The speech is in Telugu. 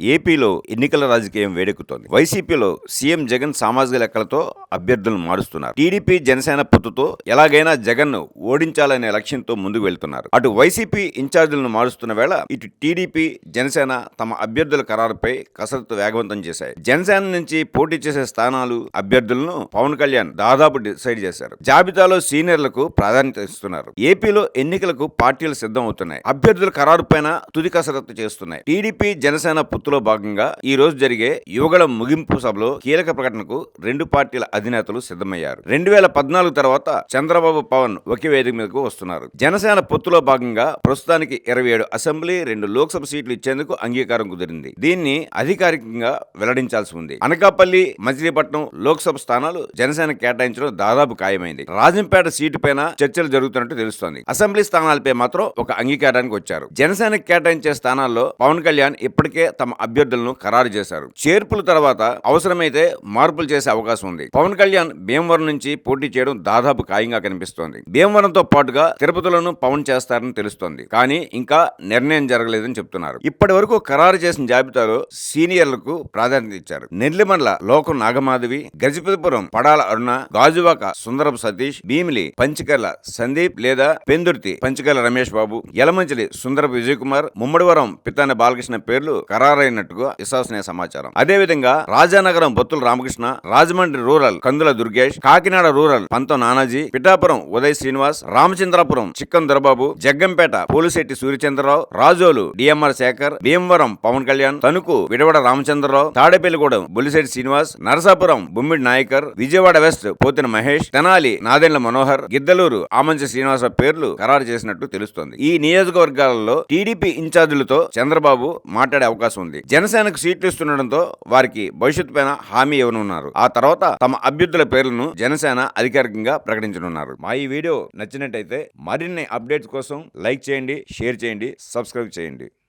ఏపీలో ఎన్నికల రాజకీయం వేడెక్కుతోంది. వైసీపీలో సీఎం జగన్ సామాజిక లెక్కలతో అభ్యర్థులను మారుస్తున్నారు. టీడీపీ జనసేన పొత్తుతో ఎలాగైనా జగన్ను ఓడించాలనే లక్ష్యంతో ముందుకు వెళ్తున్నారు. అటు వైసీపీ ఇన్ఛార్జీలను మారుస్తున్న వేళ ఇటు టీడీపీ జనసేన తమ అభ్యర్థుల ఖరారుపై కసరత్తు వేగవంతం చేశాయి. జనసేన నుంచి పోటీ చేసే స్థానాలు అభ్యర్థులను పవన్ కళ్యాణ్ దాదాపు డిసైడ్ చేశారు. జాబితాలో సీనియర్లకు ప్రాధాన్యత ఇస్తున్నారు. ఏపీలో ఎన్నికలకు పార్టీలు సిద్ధం అవుతున్నాయి అభ్యర్థుల ఖరారుపైన తుది కసరత్తు చేస్తున్నాయి. టీడీపీ జనసేన పొత్తులో భాగంగా ఈ రోజు జరిగే యువగళ ముగింపు సభలో కీలక ప్రకటనకు రెండు పార్టీల అధినేతలు సిద్ధమయ్యారు. రెండు వేల పద్నాలుగు తర్వాత చంద్రబాబు పవన్ ఒకే వేదిక మీదకు వస్తున్నారు. జనసేన పొత్తులో భాగంగా ప్రస్తుతానికి ఇరవై ఏడు అసెంబ్లీ రెండు లోక్సభ సీట్లు ఇచ్చేందుకు అంగీకారం కుదిరింది. దీన్ని అధికారికంగా వెల్లడించాల్సి ఉంది. అనకాపల్లి మచిలీపట్నం లోక్సభ స్థానాలు జనసేన కేటాయించడం దాదాపు ఖాయమైంది. రాజంపేట సీటు పైన చర్చలు జరుగుతున్నట్టు తెలుస్తోంది. అసెంబ్లీ స్థానాలపై మాత్రం ఒక అంగీకారానికి వచ్చారు. జనసేన కేటాయించే స్థానాల్లో పవన్ కళ్యాణ్ ఇప్పటికే తమ అభ్యర్థులను ఖరారు చేశారు. చేర్పుల తర్వాత అవసరమైతే మార్పులు చేసే అవకాశం ఉంది. పవన్ కళ్యాణ్ భీమవరం నుంచి పోటీ చేయడం దాదాపు ఖాయంగా కనిపిస్తోంది. భీమవరంతో పాటుగా తిరుపతిలోనూ పవన్ చేస్తారని తెలుస్తోంది. కానీ ఇంకా నిర్ణయం జరగలేదని చెప్తున్నారు. ఇప్పటి వరకు ఖరారు చేసిన జాబితాలో సీనియర్లకు ప్రాధాన్యత ఇచ్చారు. నెల్లిమండల లోకం నాగమాధవి గజపతిపురం పడాల అరుణ గాజువాక సుందరపు సతీష్ భీమిలి పంచకర్ల సందీప్ లేదా పెందుర్తి పంచకర్ల రమేష్ బాబు యలమంచిలి సుందరపు విజయ్ కుమార్ ముమ్మడివరం పితాని బాలకృష్ణ పేర్లు ఖరారైనట్టుగా విశ్వసనీయ సమాచారం. అదేవిధంగా Rajanagaram Bathula Ramakrishna Rajahmundry rural Kandula Durgesh Kakinada rural Pantham Nanaji Pithapuram Uday Srinivas Ramachandrapuram Chikkam Dorababu Jaggampeta Polisetti Suryachandrarao Razole DMR Sekhar Bhimavaram Pawan Kalyan Tanuku Vidavada Ramachandrarao Tadepalligudem Bolisetti Srinivas Narasapuram Bommidi Nayakar Vijayawada west Pothina Mahesh Tenali Nadendla Manohar Giddalur Amanchi Srinivasarao పేర్లు ఖరారు చేసినట్టు తెలుస్తోంది. ఈ నియోజకవర్గాలలో టీడీపీ ఇన్ఛార్జీలతో చంద్రబాబు మాట్లాడే అవకాశం ఉంది. ఉంది జనసేనకు సీట్లు ఇస్తుండటంతో వారికి భవిష్యత్తు పైన హామీ ఇవ్వనున్నారు. ఆ తర్వాత తమ అభ్యర్థుల పేర్లను జనసేన అధికారికంగా ప్రకటించనున్నారు. మా ఈ వీడియో నచ్చినట్టయితే మరిన్ని అప్డేట్స్ కోసం లైక్ చేయండి షేర్ చేయండి సబ్స్క్రైబ్ చేయండి.